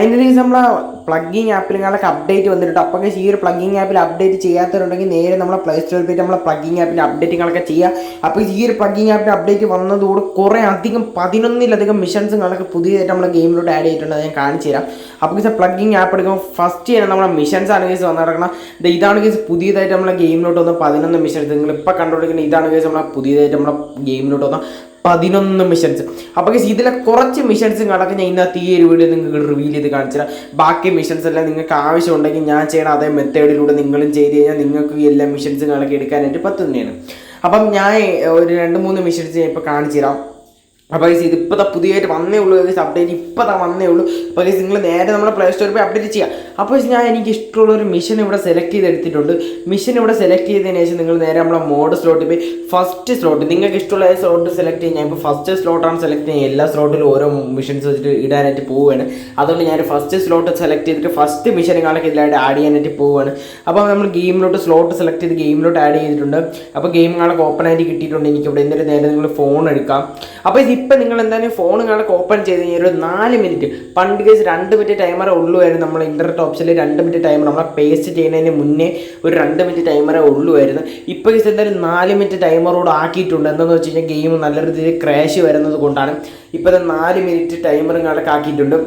അതിന്റെ നമ്മളെ plugging ആപ്പിലുകളൊക്കെ update വന്നിട്ടുണ്ട്. അപ്പോൾ ഈ ഒരു പ്ലഗിങ് ആപ്പിൽ അപ്ഡേറ്റ് ചെയ്യാത്തവരുണ്ടെങ്കിൽ നേരെ നമ്മളെ പ്ലേ സ്റ്റോറിൽ പോയിട്ട് നമ്മളെ പ്ലഗിങ് ആപ്പിന്റെ അപ്ഡേറ്റുകളൊക്കെ ചെയ്യുക അപ്പോൾ ഈ ഒരു പ്ലഗിങ് ആപ്പിന്റെ അപ്ഡേറ്റ് വന്നതോട് കുറേ അധികം പതിനൊന്നിലധികം കാണൊക്കെ പുതിയതായിട്ട് നമ്മളെ ഗെയിമിലോട്ട് ആഡ് ചെയ്തിട്ടുണ്ട്. ഞാൻ കാണിച്ചു തരാം. അപ്പോൾ ഈ പ്ലഗിങ് ആപ്പ് എടുക്കുമ്പോൾ ഫസ്റ്റ് ചെയ്യുന്ന നമ്മളെ മിഷൻസ് ആണ് കേസ് വന്ന് നടക്കണം. ദേ ഇതാണ് കേസ് പുതിയതായിട്ട് നമ്മളെ ഗെയിമിലോട്ട് വന്ന പതിനൊന്ന് മിഷൻസ് നിങ്ങൾ ഇപ്പോൾ കണ്ടുകൊണ്ടിരിക്കുന്ന ഇതാണ് കേസ് നമ്മളെ പുതിയതായിട്ട് നമ്മളെ ഗെയിമിലോട്ട് വന്ന പതിനൊന്ന് മിഷൻസ് അപ്പോൾ ഇതിലെ കുറച്ച് മിഷൻസ് കണക്ക് ഞാൻ ഇന്നത്തെ ഈ ഒരു വീഡിയോ നിങ്ങൾക്ക് റിവീൽ ചെയ്ത് കാണിച്ചു തരാം. ബാക്കി മിഷൻസ് എല്ലാം നിങ്ങൾക്ക് ആവശ്യമുണ്ടെങ്കിൽ ഞാൻ ചെയ്യണ അതേ മെത്തേഡിലൂടെ നിങ്ങളും ചെയ്ത് കഴിഞ്ഞാൽ നിങ്ങൾക്ക് എല്ലാ മിഷൻസ് കണക്ക് എടുക്കാനായിട്ട് പറ്റുന്നതാണ്. അപ്പം ഞാൻ ഒരു രണ്ട് മൂന്ന് മിഷൻസ് ഞാൻ ഇപ്പോൾ കാണിച്ചു തരാം. അപ്പോൾ ഗൈസ് ഇതിപ്പോൾ പുതിയതായിട്ട് വന്നേ ഉള്ളൂ. അപ്ഡേറ്റ് ഇപ്പോൾ വന്നേ ഉള്ളൂ. അപ്പോൾ നിങ്ങൾ നേരെ നമ്മുടെ പ്ലേ സ്റ്റോറിൽ പോയി അപ്ഡേറ്റ് ചെയ്യുക അപ്പോൾ ഞാൻ എനിക്ക് ഇഷ്ടമുള്ള ഒരു മിഷൻ ഇവിടെ സെലക്ട് ചെയ്ത് എടുത്തിട്ടുണ്ട് മിഷൻ ഇവിടെ സെലക്ട് ചെയ്തതിന് ശേഷം നിങ്ങൾ നേരെ നമ്മളെ മോഡ് സ്ലോട്ടിൽ പോയി. ഫസ്റ്റ് സ്ലോട്ട് നിങ്ങൾക്ക് ഇഷ്ടമുള്ള സ്ലോട്ട് സെലക്ട് ചെയ്യാൻ ഇപ്പോൾ ഫസ്റ്റ് സ്ലോട്ടാണ് സെലക്ട് ചെയ്യുക എല്ലാ സ്ലോട്ടിലും ഓരോ മിഷൻസ് വെച്ചിട്ട് ഇടാനായിട്ട് പോവുകയാണ്. അതുകൊണ്ട് ഞാൻ ഫസ്റ്റ് സ്ലോട്ട് സെലക്ട് ചെയ്തിട്ട് ഫസ്റ്റ് മിഷൻ കാണൊക്കെ ഇതിലായിട്ട് ആഡ് ചെയ്യാനായിട്ട് പോവുകയാണ്. അപ്പോൾ നമ്മൾ ഗെയിമിലോട്ട് സ്ലോട്ട് സെലക്ട് ചെയ്ത് ഗെയിമിലോട്ട് ആഡ് ചെയ്തിട്ടുണ്ട്. അപ്പോൾ ഗെയിം കാണൊക്കെ ഓപ്പൺ ആയിട്ട് കിട്ടിയിട്ടുണ്ട് എനിക്ക് ഇവിടെ എന്തൊരു നേരെ നിങ്ങൾ ഫോൺ എടുക്കാം. അപ്പോൾ ഇതിപ്പോൾ നിങ്ങൾ എന്തായാലും ഫോൺ കാണൊക്കെ ഓപ്പൺ ചെയ്ത് കഴിഞ്ഞാൽ ഒരു നാല് മിനിറ്റ് പണ്ട് കേസ് രണ്ട് മിനിറ്റ് ടൈമറേ ഉള്ളൂ ആയിരുന്നു നമ്മൾ ഇന്റർനെറ്റ് ഓപ്ഷനിൽ രണ്ട് മിനിറ്റ് ടൈമർ നമ്മളെ പേസ്റ്റ് ചെയ്യുന്നതിന് മുന്നേ ഒരു രണ്ട് മിനിറ്റ് ടൈമറേ ഉള്ളുമായിരുന്നു ഇപ്പോൾ കേസ് എന്തായാലും നാല് മിനിറ്റ് ടൈമറോട് ആക്കിയിട്ടുണ്ട്. എന്താണെന്ന് വെച്ച് കഴിഞ്ഞാൽ ഗെയിം നല്ല രീതിയിൽ ക്രാഷ് വരുന്നത് കൊണ്ടാണ് ഇപ്പോൾ നാല് മിനിറ്റ് ടൈമറും കാണൊക്കെ ആക്കിയിട്ടുണ്ട്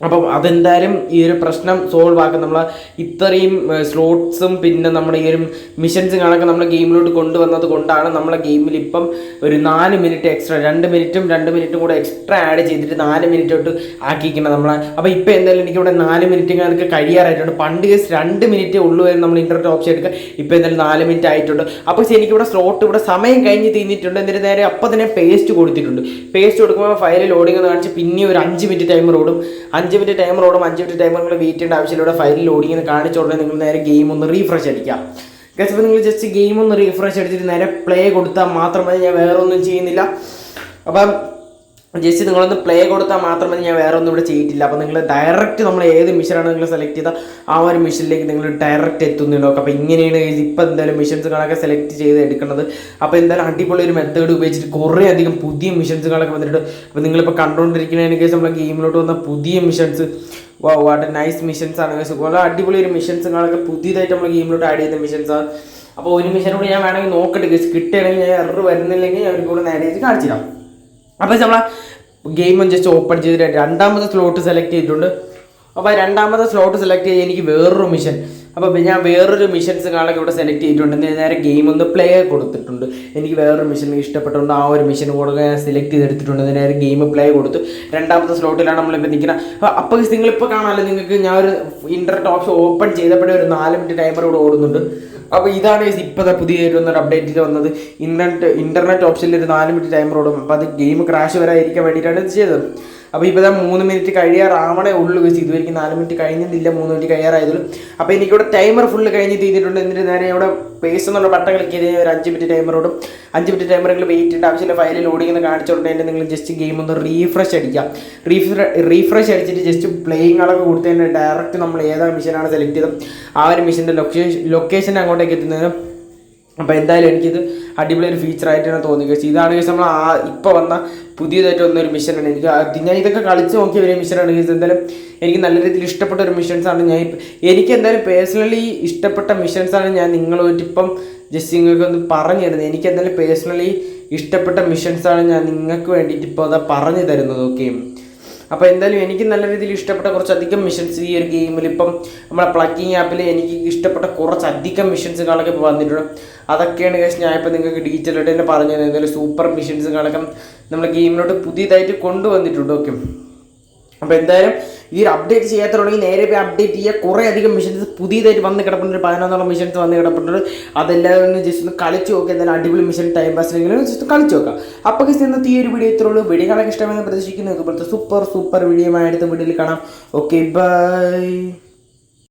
അപ്പം അതെന്തായാലും ഈ ഒരു പ്രശ്നം സോൾവ് ആക്കും നമ്മൾ ഇത്രയും സ്ലോട്ട്സും പിന്നെ നമ്മുടെ ഈ ഒരു മിഷൻസും കണക്കെ നമ്മൾ ഗെയിമിലോട്ട് കൊണ്ടുവന്നത് കൊണ്ടാണ് നമ്മളെ ഗെയിമിൽ ഇപ്പം ഒരു നാല് മിനിറ്റ് എക്സ്ട്രാ രണ്ട് മിനിറ്റും രണ്ട് മിനിറ്റും കൂടെ എക്സ്ട്രാ ആഡ് ചെയ്തിട്ട് നാല് മിനിറ്റ് തൊട്ട് ആക്കിയിരിക്കണം നമ്മളെ. അപ്പോൾ ഇപ്പോൾ എന്തായാലും എനിക്ക് ഇവിടെ നാല് മിനിറ്റ് കണക്ക് കഴിയാറായിട്ടുണ്ട്. പണ്ട് കേസ് രണ്ട് മിനിറ്റ് ഉള്ളൂ വരെ നമ്മൾ ഇന്റർനെറ്റ് ഓപ്ഷൻ എടുക്കുക ഇപ്പോൾ എന്തായാലും നാല് മിനിറ്റ് ആയിട്ടുണ്ട്. അപ്പോൾ എനിക്കിവിടെ സ്ലോട്ട് ഇവിടെ സമയം കഴിഞ്ഞ് തീർന്നിട്ടുണ്ട് എന്നിട്ട് നേരെ അപ്പോൾ തന്നെ പേസ്റ്റ് കൊടുത്തിട്ടുണ്ട്. പേസ്റ്റ് കൊടുക്കുമ്പോൾ ഫയൽ ലോഡിംഗ് എന്ന് കാണിച്ച് പിന്നെ ഒരു അഞ്ച് മിനിറ്റ് ടൈമർ ഓടും അഞ്ച് മിനിറ്റ് ടൈമർ ഓടും. അഞ്ച് മിനിറ്റ് ടൈമർ നിങ്ങൾ വെയിറ്റ് ചെയ്യേണ്ട ആവശ്യമില്ല. ഫയൽ ലോഡിംഗ് എന്ന് കാണിച്ച ഉടനെ നിങ്ങൾ നേരെ ഗെയിം ഒന്ന് റീഫ്രഷ് അടിക്കാം ഗസ് അപ്പോൾ നിങ്ങൾ ജസ്റ്റ് ഗെയിം ഒന്ന് റീഫ്രഷ് അടിച്ചിട്ട് നേരെ പ്ലേ കൊടുത്താൽ മാത്രമേ മതി. ഞാൻ വേറെ ഒന്നും ചെയ്യുന്നില്ല. അപ്പം ജസ്റ്റ് നിങ്ങളൊന്ന് പ്ലേ കൊടുത്താൽ മാത്രമേ ഞാൻ വേറെ ഒന്നും ഇവിടെ ചെയ്തിട്ടില്ല. അപ്പോൾ നിങ്ങൾ ഡയറക്റ്റ് നമ്മൾ ഏത് മിഷനാണ് നിങ്ങൾ സെലക്ട് ചെയ്താൽ ആ ഒരു മിഷനിലേക്ക് നിങ്ങൾ ഡയറക്റ്റ് എത്തുന്നുണ്ടോ അപ്പോൾ ഇങ്ങനെയാണ് ഇപ്പോൾ എന്തായാലും മിഷൻസുകളൊക്കെ സെലക്ട് ചെയ്ത് എടുക്കുന്നത്. അപ്പോൾ എന്തായാലും അടിപൊളി ഒരു മെത്തേഡ് ഉപയോഗിച്ചിട്ട് കുറേ അധികം പുതിയ മിഷൻസുകളൊക്കെ വന്നിട്ടുണ്ട്. അപ്പോൾ നിങ്ങളിപ്പോൾ കണ്ടുകൊണ്ടിരിക്കുന്നതിന് കേസ് നമ്മൾ ഗെയിമിലോട്ട് വന്ന പുതിയ മിഷൻസ് വാ വാട്ട് നൈസ് മിഷൻസ് ആണ്. കേസ് വളരെ അടിപൊളി ഒരു മിഷൻസുകളൊക്കെ പുതിയതായിട്ട് നമ്മൾ ഗെയിമിലോട്ട് ആഡ് ചെയ്ത മിഷൻസ് ആണ്. അപ്പോൾ ഒരു മിഷൻ കൂടി ഞാൻ വേണമെങ്കിൽ നോക്കട്ടെ. കേസ് കിട്ടുകയാണെങ്കിൽ ഞാൻ എറർ വരുന്നില്ലെങ്കിൽ ഞാൻ അവർക്ക് കൂടെ ആഡ് ചെയ്ത് കാണിച്ചു തരാം. അപ്പോൾ നമ്മളെ ഗെയിം ജസ്റ്റ് ഓപ്പൺ ചെയ്തിട്ട് രണ്ടാമത്തെ സ്ലോട്ട് സെലക്ട് ചെയ്തിട്ടുണ്ട്. അപ്പോൾ രണ്ടാമത്തെ സ്ലോട്ട് സെലക്ട് ചെയ്ത് എനിക്ക് വേറൊരു മിഷൻ അപ്പോൾ ഞാൻ വേറൊരു മിഷൻസ് കാണൊക്കെ ഇവിടെ സെലക്ട് ചെയ്തിട്ടുണ്ട്. നേരെ ഗെയിം ഒന്ന് പ്ലേ കൊടുത്തിട്ടുണ്ട്. എനിക്ക് വേറൊരു മിഷൻ ഇഷ്ടപ്പെട്ടുകൊണ്ട് ആ ഒരു മിഷൻ കൂടെ ഞാൻ സെലക്ട് ചെയ്തെടുത്തിട്ടുണ്ട്. നേരെ ഗെയിം പ്ലേ കൊടുത്തു രണ്ടാമത്തെ സ്ലോട്ടിലാണ് നമ്മളിപ്പോൾ നിൽക്കുന്നത് അപ്പോൾ അപ്പോൾ നിങ്ങളിപ്പോൾ കാണാമല്ലോ. നിങ്ങൾക്ക് ഞാൻ ഒരു ഇന്റർനെറ്റ് ഓപ്ഷൻ ഓപ്പൺ ചെയ്തപ്പോഴേ ഒരു നാല് മിനിറ്റ് ടൈമർ ഇവിടെ ഓടുന്നുണ്ട്. അപ്പോൾ ഇതാണ് ഇപ്പോഴത്തെ പുതിയ ഒരു അപ്ഡേറ്റിൽ വന്നത്. ഇന്റർനെറ്റ് ഇന്റർനെറ്റ് ഓപ്ഷനിൽ ഒരു നാല് മിനിറ്റ് ടൈമർ ഓടും. അപ്പോൾ അത് ഗെയിം ക്രാഷ് വരാതിരിക്കാൻ വേണ്ടിയിട്ടാണ് ഇത് ചെയ്തത്. അപ്പോൾ ഇപ്പോൾ ഇതാ മൂന്ന് മിനിറ്റ് കഴിയാറാവണേ ഉള്ളൂ വെച്ച് ഇതുവരെയ്ക്ക് നാല് മിനിറ്റ് കഴിഞ്ഞിട്ടില്ല മൂന്ന് മിനിറ്റ് കഴിയാറായതുള്ളൂ. അപ്പോൾ എനിക്കിവിടെ ടൈമർ ഫുള്ള് കഴിഞ്ഞ് തീർന്നിട്ടുണ്ട്. എന്നിട്ട് നേരെ ഇവിടെ പേസ് എന്നുള്ള ബട്ടൺ ക്ലിക്ക് ചെയ്ത് ഒരു അഞ്ച് മിനിറ്റ് ടൈമറോടും അഞ്ച് മിനിറ്റ് ടൈമറിൽ വെയിറ്റ് ചെയ്യേണ്ട ആവശ്യമില്ല. ഫയൽ ലോഡിംഗ് എന്ന് കാണിച്ചുകൊണ്ട് നിങ്ങൾ ജസ്റ്റ് ഗെയിം ഒന്ന് റീഫ്രഷ് അടിക്കാം റീഫ്ര റീഫ്രഷ് അടിച്ചിട്ട് ജസ്റ്റ് പ്ലേയിങ് അളവ് കൊടുത്തതിന് ഡയറക്റ്റ് നമ്മൾ ഏതാ മിഷനാണ് സെലക്ട് ചെയ്തത്. ആ ഒരു മിഷന്റെ ലൊക്കേഷൻ ലൊക്കേഷൻ അങ്ങോട്ടേക്ക് എത്തുന്നത്. അപ്പോൾ എന്തായാലും എനിക്കിത് അടിപൊളി ഒരു ഫീച്ചർ ആയിട്ടാണ് തോന്നി കഴിച്ചു ഇതാണ് കഴിച്ച് നമ്മൾ ആ ഇപ്പോൾ വന്ന പുതിയതായിട്ട് വന്ന ഒരു മിഷനാണ് എനിക്ക് ഞാൻ ഇതൊക്കെ കളിച്ച് നോക്കിയ ഒരു മിഷനാണ് കഴിച്ചത് എന്തായാലും എനിക്ക് നല്ല രീതിയിൽ ഇഷ്ടപ്പെട്ട ഒരു മിഷൻസാണ് ഞാൻ എനിക്ക് എന്തായാലും പേഴ്സണലി ഇഷ്ടപ്പെട്ട മിഷൻസാണ് ഞാൻ നിങ്ങളുമായിട്ട് ഇപ്പം ജസ്റ്റ് നിങ്ങൾക്ക് ഒന്ന് പറഞ്ഞു തരുന്നത്. എനിക്ക് എന്തായാലും പേഴ്സണലി ഇഷ്ടപ്പെട്ട മിഷൻസാണ് ഞാൻ നിങ്ങൾക്ക് വേണ്ടിയിട്ട് ഇപ്പോൾ അതാ പറഞ്ഞു തരുന്നത് ഓക്കെ അപ്പോൾ എന്തായാലും എനിക്ക് നല്ല രീതിയിൽ ഇഷ്ടപ്പെട്ട കുറച്ചധികം മിഷൻസ് ഈ ഒരു ഗെയിമിൽ ഇപ്പം നമ്മളെ പ്ലക്കിംഗ് ആപ്പിൽ എനിക്ക് ഇഷ്ടപ്പെട്ട കുറച്ചധികം മിഷൻസ് കാണൊക്കെ ഇപ്പോൾ വന്നിട്ടുണ്ട്. അതൊക്കെയാണ് കേസ് ഞാൻ ഇപ്പോൾ നിങ്ങൾക്ക് ഡീറ്റെയിൽ ആയിട്ട് തന്നെ പറഞ്ഞു എന്തായാലും സൂപ്പർ മിഷൻസ് കാണൊക്കെ നമ്മുടെ ഗെയിമിലോട്ട് പുതിയതായിട്ട് കൊണ്ടുവന്നിട്ടുണ്ട്. ഓക്കെ അപ്പോൾ എന്തായാലും ഈ ഒരു അപ്ഡേറ്റ് ചെയ്യാത്തതുണ്ടെങ്കിൽ നേരെ പോയി അപ്ഡേറ്റ് ചെയ്യുക കുറേ അധികം മിഷൻസ് പുതിയതായിട്ട് വന്ന് കിടപ്പുണ്ട്. പതിനൊന്നോളം മിഷൻസ് വന്ന് കിടപ്പുണ്ട്. അതെല്ലാം ഒന്ന് ജസ്റ്റ് ഒന്ന് കളിച്ച് നോക്കുക എന്തായാലും അടിപൊളി മിഷൻ ടൈം പാസ് പാസിനെങ്കിലും ജസ്റ്റ് കളിച്ച് നോക്കുക അപ്പോൾ ജസ്റ്റ് ഇന്നത്തെ ഈ ഒരു വീഡിയോ ഇത്രയുള്ളൂ വീഡിയോ കാണാൻ ഇഷ്ടമെന്ന് പ്രതീക്ഷിക്കുന്നു. ഇതുപോലത്തെ സൂപ്പർ സൂപ്പർ വീഡിയോ ആയിട്ട് വീഡിയോയിൽ കാണാം. Okay bye